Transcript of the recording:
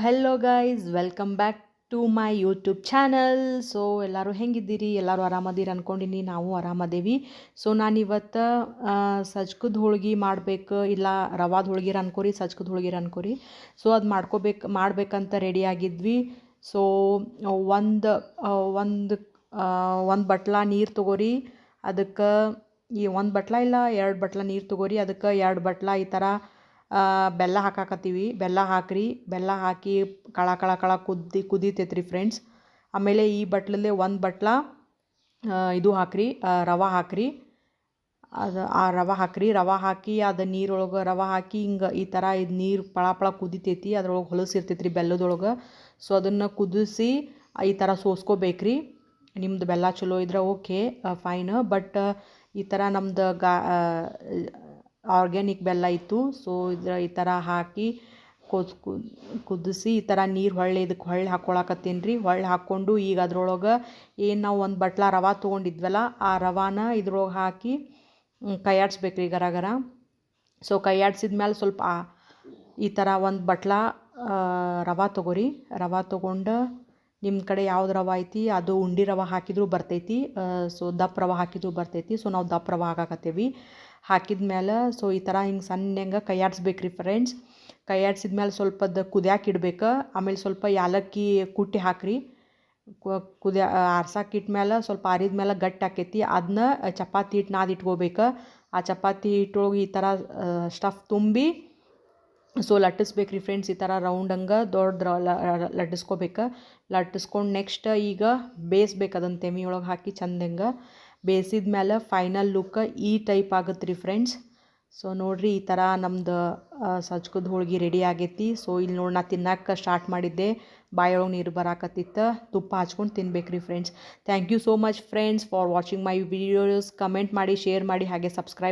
Hello guys welcome back to my YouTube channel so ಎಲ್ಲರೂ ಹೆಂಗಿದ್ದೀರಿ? ಎಲ್ಲರೂ ಆರಾಮದಿರಿ ಅನ್ಕೊಂಡಿನಿ. ನಾವು ಆರಾಮದೇವಿ. ಸೊ ನಾನಿವತ್ತು ಸಜ್ಕದ ಹೋಳ್ಗೆ ಮಾಡಬೇಕು, ಇಲ್ಲ ರವಾದ ಹೋಳ್ಗಿರ ಅನ್ಕೋರಿ, ಸಜ್ಕದ ಹೋಳ್ಗಿರ ಅನ್ಕೋರಿ. ಸೊ ಅದು ಮಾಡ್ಕೋಬೇಕು, ಮಾಡ್ಬೇಕಂತ ರೆಡಿ ಆಗಿದ್ವಿ. ಸೊ ಒಂದು ಒಂದು ಒಂದು ಬಟ್ಲ ನೀರು ತೊಗೋರಿ. ಅದಕ್ಕೆ ಈ ಒಂದು ಬಟ್ಲ ಇಲ್ಲ, ಎರಡು ಬಟ್ಲ ನೀರು ತೊಗೋರಿ. ಅದಕ್ಕೆ ಎರಡು ಬಟ್ಲ ಈ ಥರ ಬೆಲ್ಲ ಹಾಕಾಕತ್ತೀವಿ. ಬೆಲ್ಲ ಹಾಕ್ರಿ. ಬೆಲ್ಲ ಹಾಕಿ ಕಳ ಕಳ ಕಳ ಕುದ್ದಿ ಕುದೀತೈತ್ರಿ ಫ್ರೆಂಡ್ಸ್ ಆಮೇಲೆ ಈ ಬಟ್ಲಲ್ಲೇ ಒಂದು ಬಟ್ಲ ಇದು ಹಾಕ್ರಿ ರವೆ ಹಾಕ್ರಿ. ಅದು, ಆ ರವೆ ಹಾಕ್ರಿ. ರವೆ ಹಾಕಿ ಅದು ನೀರೊಳಗೆ ರವೆ ಹಾಕಿ ಹಿಂಗೆ ಈ ಥರ ಇದು ನೀರು ಪಳ ಪಳ ಕುದಿತೈತಿ. ಅದ್ರೊಳಗೆ ಹೊಲಸಿರ್ತೈತ್ರಿ ಬೆಲ್ಲದೊಳಗೆ. ಸೊ ಅದನ್ನು ಕುದಿಸಿ ಈ ಥರ ಸೋಸ್ಕೋಬೇಕ್ರಿ. ನಿಮ್ಮದು ಬೆಲ್ಲ ಚಲೋ ಇದ್ರೆ ಓಕೆ ಫೈನ್ ಬಟ್ ಈ ಥರ ನಮ್ದು ಗಾ ಆರ್ಗ್ಯಾನಿಕ್ ಬೆಲ್ಲ ಇತ್ತು. ಸೊ ಇದ್ರ ಈ ಥರ ಹಾಕಿ ಕೊದ್ ಕುದಿಸಿ ಈ ಥರ ನೀರು ಹೊಳ್ಳಿ ಇದಕ್ಕೆ ಹೊಳ್ಳಿ ಹಾಕ್ಕೊಳಕತ್ತೀನಿ ರೀ ಹೊಳ್ಳಿ ಹಾಕ್ಕೊಂಡು ಈಗ ಅದ್ರೊಳಗೆ ಏನು ನಾವು ಒಂದು ಬಟ್ಲ ರವೆ ತೊಗೊಂಡಿದ್ವಲ್ಲ, ಆ ರವಾನ ಇದ್ರೊಳಗೆ ಹಾಕಿ ಕೈಯಾಡ್ಸ್ಬೇಕು ರೀ ಗರ ಗರ. ಸೊ ಕೈಯಾಡ್ಸಿದ ಮೇಲೆ ಸ್ವಲ್ಪ ಈ ಥರ ಒಂದು ಬಟ್ಲ ರವೆ ತೊಗೋರಿ. ರವೆ ತೊಗೊಂಡು ನಿಮ್ಮ ಕಡೆ ಯಾವ್ದು ರವೆ ಐತಿ, ಅದು ಉಂಡಿ ರವೆ ಹಾಕಿದರೂ ಬರ್ತೈತಿ. ಸೊ ದಪ್ಪ ರವೆ ಹಾಕಿದರೂ ಬರ್ತೈತಿ. ಸೊ ನಾವು ದಪ್ಪ ರವೆ ಹಾಕಾಕತ್ತೇವಿ. ಹಾಕಿದ ಮೇಲೆ ಸೊ ಈ ಥರ ಹಿಂಗೆ ಸಣ್ಣಂಗೆ ಆಡಿಸ್ಬೇಕು ರೀ ಫ್ರೆಂಡ್ಸ್ ಕೈಯಾಡ್ಸಿದ ಮೇಲೆ ಸ್ವಲ್ಪದ ಕುದ್ಯಾಕೆ ಇಡ್ಬೇಕು, ಆಮೇಲೆ ಸ್ವಲ್ಪ ಯಾಲಕ್ಕಿ ಕುಟ್ಟಿ ಹಾಕ್ರಿ. ಕು- ಕುದಿಯ ಆರ್ಸಕ್ಕೆ ಇಟ್ಮೇಲೆ ಸ್ವಲ್ಪ ಆರಿದ ಮೇಲೆ ಗಟ್ಟಿ ಆಕೈತಿ. ಅದನ್ನ ಚಪಾತಿ ಹಿಟ್ಟು ನಾದಿ ಇಟ್ಕೋಬೇಕು ಆ ಚಪಾತಿ ಹಿಟ್ಟೊಳಗೆ ಈ ಥರ ಸ್ಟಫ್ ತುಂಬಿ ಸೊ ಲಟ್ಟಿಸ್ಬೇಕು ರೀ ಫ್ರೆಂಡ್ಸ್ ಈ ಥರ ರೌಂಡ್ ಹಂಗೆ ದೊಡ್ಡ ಲಟ್ಟಿಸ್ಕೋಬೇಕು. ಲಟ್ಟಿಸ್ಕೊಂಡು ನೆಕ್ಸ್ಟ್ ಈಗ ಬೇಯಿಸ್ಬೇಕು ಅದನ್ನು ತೆಮಿ ಒಳಗೆ ಹಾಕಿ ಚಂದಂಗೆ ಬೇಯಿಸಿದ ಮೇಲೆ ಫೈನಲ್ ಲುಕ್ ಈ ಟೈಪ್ ಆಗುತ್ತೆ ರೀ ಫ್ರೆಂಡ್ಸ್ ಸೊ ನೋಡಿರಿ ಈ ಥರ ನಮ್ದು ಸಜ್ಕದ ಹೋಳ್ಗೆ ರೆಡಿ ಆಗೈತಿ. ಸೊ ಇಲ್ಲಿ ನೋಡಿ ನಾ ತಿನ್ನಕ್ಕೆ ಸ್ಟಾರ್ಟ್ ಮಾಡಿದ್ದೆ. ಬಾಯೊಳಗೆ ನೀರು ಬರಾಕತ್ತಿತ್ತು. ತುಪ್ಪ ಹಚ್ಕೊಂಡು ತಿನ್ಬೇಕು ರೀ friends thank you so much friends for watching my videos comment ಮಾಡಿ ಶೇರ್ ಮಾಡಿ, ಹಾಗೆ ಸಬ್ಸ್ಕ್ರೈಬ್